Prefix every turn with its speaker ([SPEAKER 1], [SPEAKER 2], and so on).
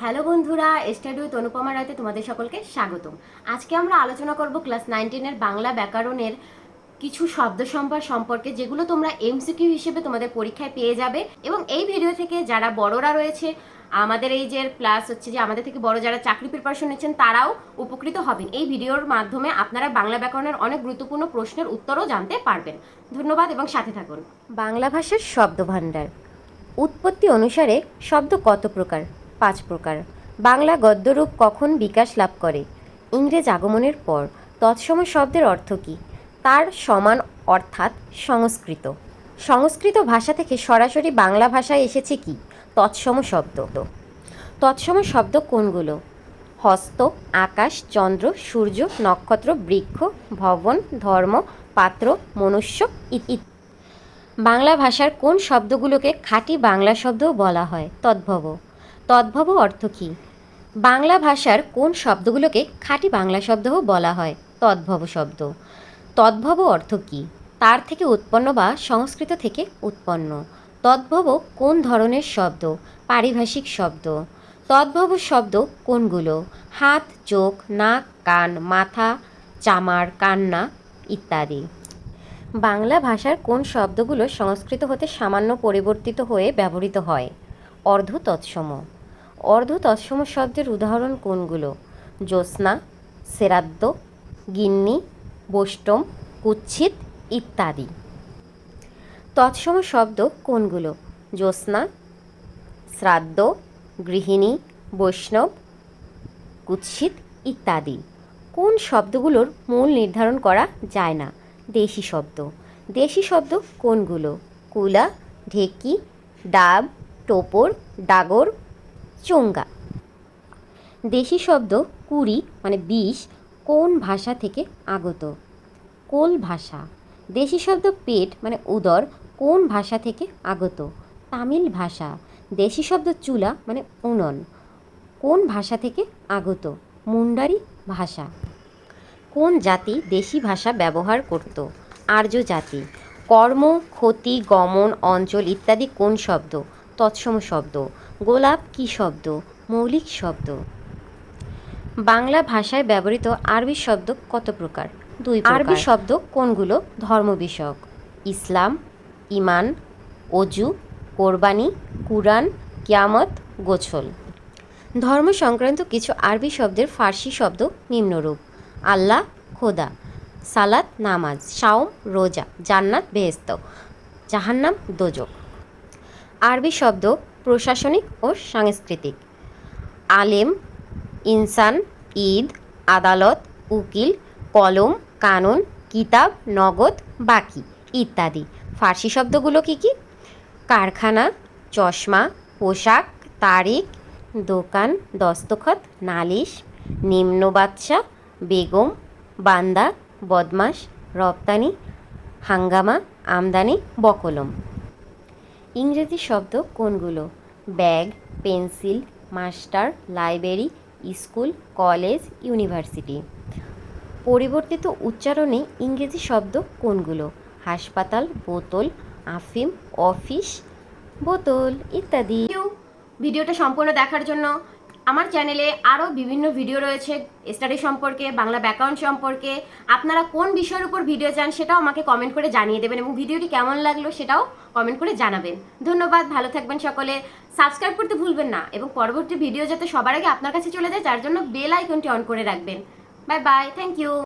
[SPEAKER 1] Hello বন্ধুরা স্টাডিও তনুপমা রায়তে তোমাদের সকলকে স্বাগতম। আজকে আমরা আলোচনা করব ক্লাস নাইনটিনের বাংলা ব্যাকরণের কিছু শব্দ সম্ভার সম্পর্কে, যেগুলো তোমরা এমসিকিউ হিসেবে তোমাদের পরীক্ষায় পেয়ে যাবে। এবং এই ভিডিও থেকে যারা বড়রা রয়েছে, আমাদের এই যে প্লাস হচ্ছে যে আমাদের থেকে বড় যারা চাকরি প্রিপারেশন নিচ্ছেন, তারাও উপকৃত হবেন। এই ভিডিওর মাধ্যমে আপনারা বাংলা ব্যাকরণের অনেক গুরুত্বপূর্ণ প্রশ্নের উত্তরও জানতে পারবেন। ধন্যবাদ এবং সাথে থাকুন। বাংলা ভাষার শব্দ ভাণ্ডার উৎপত্তি অনুসারে শব্দ কত প্রকার? পাঁচ প্রকার। বাংলা গদ্যরূপ কখন বিকাশ লাভ করে? ইংরেজ আগমনের পর তৎসম শব্দের অর্থ কী? তার সমান অর্থাৎ সংস্কৃত। সংস্কৃত ভাষা থেকে সরাসরি বাংলা ভাষায় এসেছে কি? তৎসম শব্দ। তৎসম শব্দ কোনগুলো? হস্ত, আকাশ, চন্দ্র, সূর্য, নক্ষত্র, বৃক্ষ, ভবন, ধর্ম, পাত্র, মনুষ্য ইত্যাদি বাংলা ভাষার কোন শব্দগুলোকে খাঁটি বাংলা শব্দও বলা হয়? তদ্ভব। তদ্ভব অর্থ কী? বাংলা ভাষার কোন শব্দগুলোকে খাঁটি বাংলা শব্দও বলা হয়, তদ্ভব শব্দ। তদ্ভব অর্থ কী? তার থেকে উৎপন্ন বা সংস্কৃত থেকে উৎপন্ন। তদ্ভব কোন ধরনের শব্দ? পারিভাষিক শব্দ। তদ্ভব শব্দ কোনগুলো? হাত, চোখ, নাক, কান, মাথা, চামার, কান্না ইত্যাদি। বাংলা ভাষার কোন শব্দগুলো সংস্কৃত হতে সামান্য পরিবর্তিত হয়ে ব্যবহৃত হয়? অর্ধ, তৎসম। অর্ধ তৎসম শব্দের উদাহরণ কোনগুলো? জ্যোৎস্না সেরাদ্দ গিন্নি বৈষ্টম কুচ্ছিত ইত্যাদি। তৎসম শব্দ কোনগুলো? জ্যোৎস্না, শ্রাদ্ধ, গৃহিণী, বৈষ্ণব, কুৎসিত ইত্যাদি। কোন শব্দগুলোর মূল নির্ধারণ করা যায় না? দেশি শব্দ। দেশি শব্দ কোনগুলো? কুলা, ঢেকি, ডাব, টোপর, ডাগর চোঙ্গা। দেশি শব্দ কুড়ি মানে বিষ, কোন ভাষা থেকে আগত? কোল ভাষা। দেশি শব্দ পেট মানে উদর, কোন ভাষা থেকে আগত? তামিল ভাষা। দেশি শব্দ চুলা মানে উনন। কোন ভাষা থেকে আগত? মুন্ডারি ভাষা। কোন জাতি দেশি ভাষা ব্যবহার করত? আর্য জাতি। কর্ম, ক্ষতি, গমন, অঞ্চল ইত্যাদি কোন শব্দ? তৎসম শব্দ। গোলাপ কি শব্দ? মৌলিক শব্দ। বাংলা ভাষায় ব্যবহৃত আরবি শব্দ কত প্রকার? দুই আরবি শব্দ কোনগুলো? ধর্ম বিষয়ক। ইসলাম ইমান অজু কোরবানি কুরআন কিয়ামত গোছল। ধর্ম সংক্রান্ত কিছু আরবি শব্দের ফার্সি শব্দ নিম্নরূপ। আল্লাহ খোদা। সালাত নামাজ। শাওম রোজা। জান্নাত বেহেস্ত জাহান্নাম দোজক। আরবি শব্দ প্রশাসনিক ও সাংস্কৃতিক। আলেম, ইনসান, ঈদ, আদালত, উকিল, কলম, কানুন, কিতাব, নগদ, বাকি ইত্যাদি। ফার্সি শব্দগুলো কি কি? কারখানা, চশমা, পোশাক, তারিখ, দোকান, দস্তখত, নালিশ, নিম্ন বাচ্চা বেগম, বান্দা বদমাস রপ্তানি, হাঙ্গামা, আমদানি, বকলম। ইংরেজি শব্দ কোনগুলো? Bag, pencil, master, library, school, college, university. পরিবর্তিত উচ্চারণে ইংরেজি শব্দ কোনগুলো? হাসপাতাল, বোতল, আফিম, অফিস, বোতল ইত্যাদি। ভিডিওটা সম্পূর্ণ দেখার জন্য আমার চ্যানেলে আরও বিভিন্ন ভিডিও রয়েছে স্টাডি সম্পর্কে, বাংলা ব্যাকরণ সম্পর্কে। আপনারা কোন বিষয়ের উপর ভিডিও চান সেটাও আমাকে কমেন্ট করে জানিয়ে দেবেন এবং ভিডিওটি কেমন লাগল সেটাও কমেন্ট করে জানাবেন। ধন্যবাদ, ভালো থাকবেন সকলে। সাবস্ক্রাইব করতে ভুলবেন না এবং পরবর্তী ভিডিও যাতে সবার আগে আপনার কাছে চলে যায় যার জন্য বেল আইকনটি অন করে রাখবেন। Bye bye thank you